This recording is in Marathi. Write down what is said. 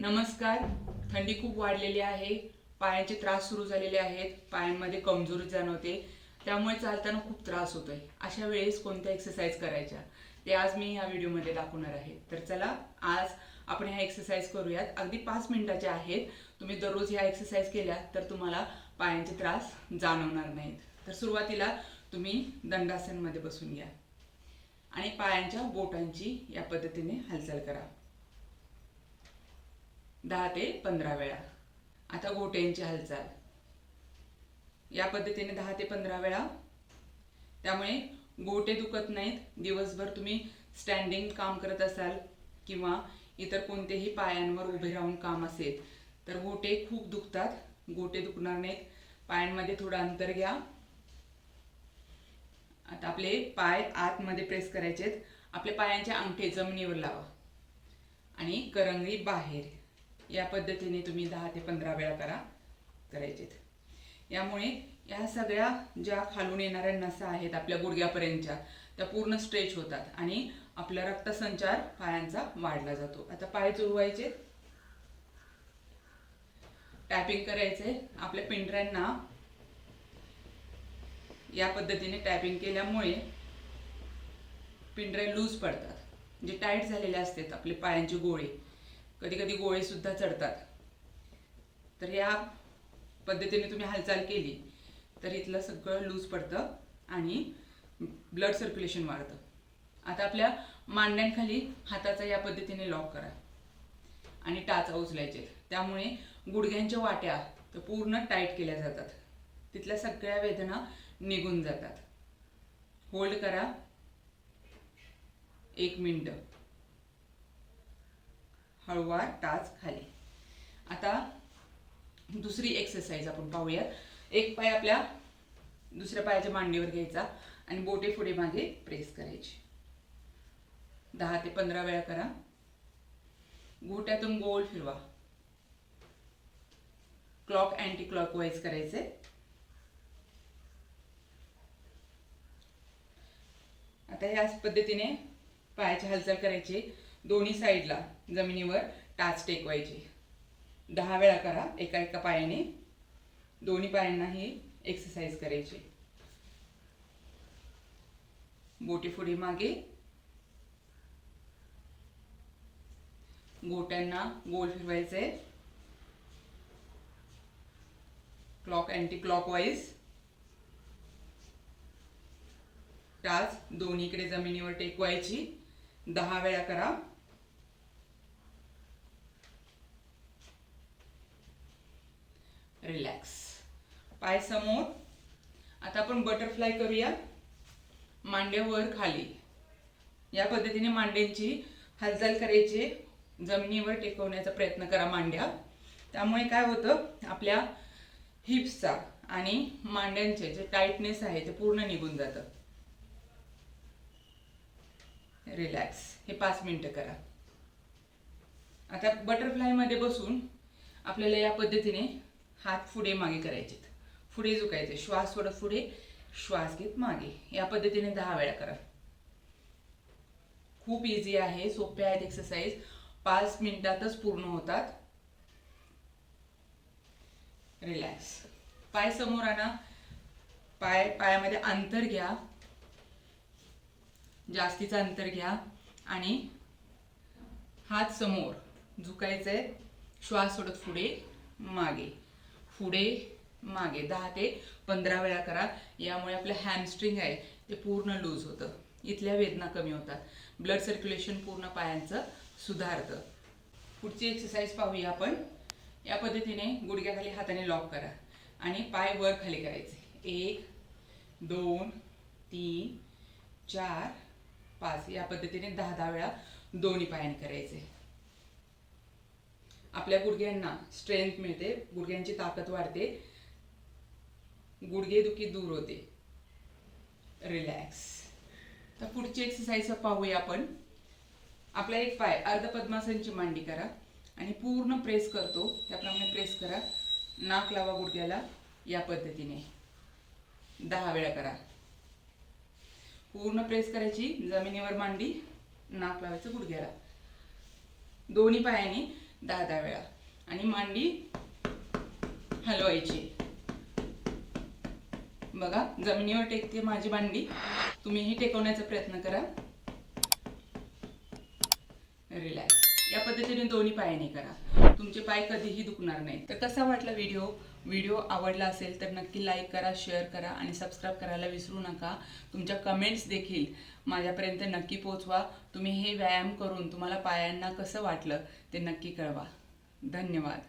नमस्कार. थंडी खूप वाढलेली आहे. पायांचे त्रास सुरू झालेले आहेत. पायांमध्ये कमजोरी जाणवते. त्यामुळे चालताना खूप त्रास होतोय. अशा वेळेस कोणत्या एक्सरसाइज करायच्या? ते आज मी ह्या व्हिडिओमध्ये दाखवणार आहे. तर चला आज आपण ह्या एक्सरसाइज करूयात. अगदी पाच मिनिटाच्या आहेत. तुम्ही दररोज ह्या एक्सरसाइज केल्या तर तुम्हाला पायांचे त्रास जाणवणार नाहीत. तर सुरुवातीला तुम्ही दंडासनमध्ये बसून घ्या. आणि पायांच्या बोटांची या पद्धतीने हालचाल करा. दहा ते पंधरा वेळा. आता गोट्यांची हालचाल. या पद्धतीने दहा ते पंधरा वेळा. त्यामुळे गोटे दुखत नाहीत. दिवसभर तुम्ही स्टँडिंग काम करत असाल किंवा इतर कोणतेही पायांवर उभे राहून काम असेल तर गोटे खूप दुखतात. गोटे दुखणार नाहीत. पायांमध्ये थोडं अंतर घ्या. आता आपले पाय आतमध्ये प्रेस करायचेत. आपल्या पायांच्या अंगठे जमिनीवर लावा. आणि करंगळी बाहेर. या पद्धतीने तुम्ही दहा ते पंधरा वेळा करा करायचे यामुळे या सगळ्या ज्या खालून येणाऱ्या नसा आहेत आपल्या गुडघ्यापर्यंतच्या त्या पूर्ण स्ट्रेच होतात आणि आपला रक्तसंचार पायांचा वाढला जातो. आता पाय चुरवायचे. टॅपिंग करायचे. आपल्या पिंढऱ्यांना या पद्धतीने टॅपिंग केल्यामुळे पिंढरे लूज पडतात. जे टाईट झालेले असतात आपले पायांचे गोळे. कधी कधी गोळेसुद्धा चढतात. तर या पद्धतीने तुम्ही हालचाल केली तर इथलं सगळं लूज पडतं आणि ब्लड सर्क्युलेशन वाढतं. आता आपल्या मांड्यांखाली हाताचा या पद्धतीने लॉक करा. आणि टाचा उचलायचे त्यामुळे गुडघ्यांच्या वाट्या तर पूर्ण टाईट केल्या जातात. तिथल्या सगळ्या वेदना निघून जातात. होल्ड करा. एक मिनटं. हळूवार टाच खाली आता दुसरी एक्सरसाइज आपण पाहूया. एक पाय आपल्या दुसऱ्या पायाच्या मांडीवर घ्यायचा आणि बोटे पुढे मागे प्रेस करायची. दहा ते पंधरा वेळा करा. घोट्यातून गोल फिरवा. क्लॉक अँटी क्लॉक वाईज करायचे. आता ह्याच पद्धतीने पायाची हालचाल करायची. दोन्ही साईडला जमिनीवर टाच टेकवायची. दहा वेळा करा एका एका पायाने. दोन्ही पायांना ही एक्सरसाइज करायची. बोटे पुढे मागे. गोट्यांना गोल फिरवायचे क्लॉक अँटी क्लॉक वाईज टाच दोन्हीकडे जमिनीवर टेकवायची. दहा वेळा करा. रिलॅक्स पाय समोर. आता आपण बटरफ्लाय करूया. मांड्यावर खाली. या पद्धतीने मांड्यांची हालचाल करायची. जमिनीवर टेकवण्याचा प्रयत्न करा मांड्या. त्यामुळे काय होतं? आपल्या हिप्सचा आणि मांड्यांचे जे टाईटनेस आहे ते पूर्ण निघून जातं. रिलॅक्स हे पाच मिनटं करा. आता बटरफ्लायमध्ये बसून आपल्याला या पद्धतीने हात पुढे मागे करायचे पुढे झुकायचे श्वास सोडत पुढे श्वास घेत मागे. या पद्धतीने दहा वेळा करा. खूप इझी आहे सोपे आहेत एक्सरसाइज पाच मिनिटातच पूर्ण होतात. रिलॅक्स पाय समोर आणा. पाय पायामध्ये अंतर घ्या. जास्तीचं अंतर घ्या. आणि हात समोर. झुकायचंय. श्वास सोडत पुढे मागे. पुढे मागे दहा ते पंधरा वेळा करा. यामुळे आपलं हॅमस्ट्रिंग आहे ते पूर्ण लूज होतं. इथल्या वेदना कमी होतात. ब्लड सर्क्युलेशन पूर्ण पायांचं सुधारतं. पुढची एक्सरसाइज पाहूया आपण. या पद्धतीने गुडघ्याखाली हाताने लॉक करा. आणि पाय वर खाली करायचे. एक दोन तीन चार पाच. या पद्धतीने दहा दहा वेळा दोन्ही पायाने करायचे. आपल्या गुडघ्यांना स्ट्रेंथ मिळते. गुडघ्यांची ताकद वाढते. गुडघेदुखी दूर होते. रिलॅक्स तर पुढची एक्सरसाइज पाहूया आपण. आपला एक पाय अर्ध पद्मासनची मांडी करा आणि पूर्ण प्रेस करतो. त्याप्रमाणे प्रेस करा. नाक लावा गुडघ्याला या पद्धतीने. दहा वेळा करा. पूर्ण प्रेस करायची जमिनीवर मांडी नाक लावायचं गुडघ्याला. दोन्ही पायाने दहा दहा वेळा आणि मांडी हलवायची. बघा जमिनीवर टेकते माझी मांडी. तुम्हीही टेकवण्याचा प्रयत्न करा. रिलॅक्स या पद्धतीने दोन्ही पायाने करा. तुमचे पाय कधीही दुखणार नाही तर कसा वाटला व्हिडिओ व्हिडिओ आवडला असेल तर नक्की लाईक करा शेअर करा आणि सबस्क्राईब करायला विसरू नका. तुमच्या कमेंट्स देखील माझ्यापर्यंत नक्की पोचवा तुम्ही हे व्यायाम करून तुम्हाला पायांना कसं वाटलं ते नक्की कळवा. धन्यवाद.